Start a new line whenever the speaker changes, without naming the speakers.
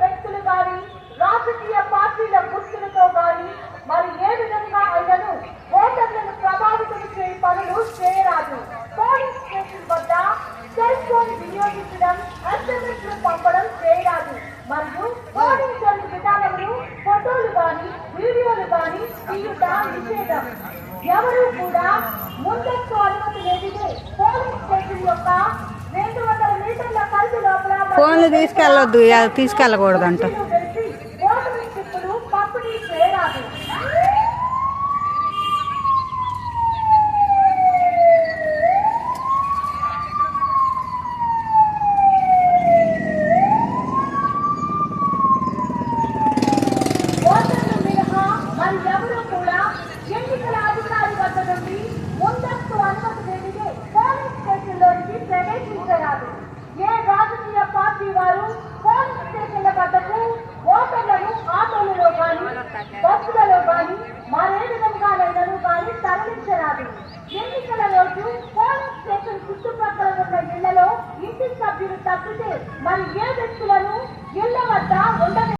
వ్యక్తులు కానీ రాజకీయ పార్టీల గుర్తులతో కానీ మరి ఏ విధంగా అయినను ఓటర్లను ప్రభావితం చేయ పనులు చేయరాదు. పోలీస్ స్టేషన్ వద్ద సెల్ ఫోన్ వినియోగించడం ఎస్ఎంఎస్లు పంపడం చేయరాదు. మరియు పోలింగ్ జరిగిన ఫోటోలు కానీ వీడియోలు కానీ తీయుట నిషేధం. ఎవరు కూడా ముందస్తు అనుమతి లేనిదే పోలింగ్ ఫోన్లు తీసుకెళ్ళొద్దు తీసుకెళ్ళకూడదంట. మరియు పోలీస్ ఉన్న ఇళ్ళలో ఇంటి సభ్యులు తప్పితే మరి ఏ వ్యక్తులను ఇళ్ళ వద్ద ఉండదు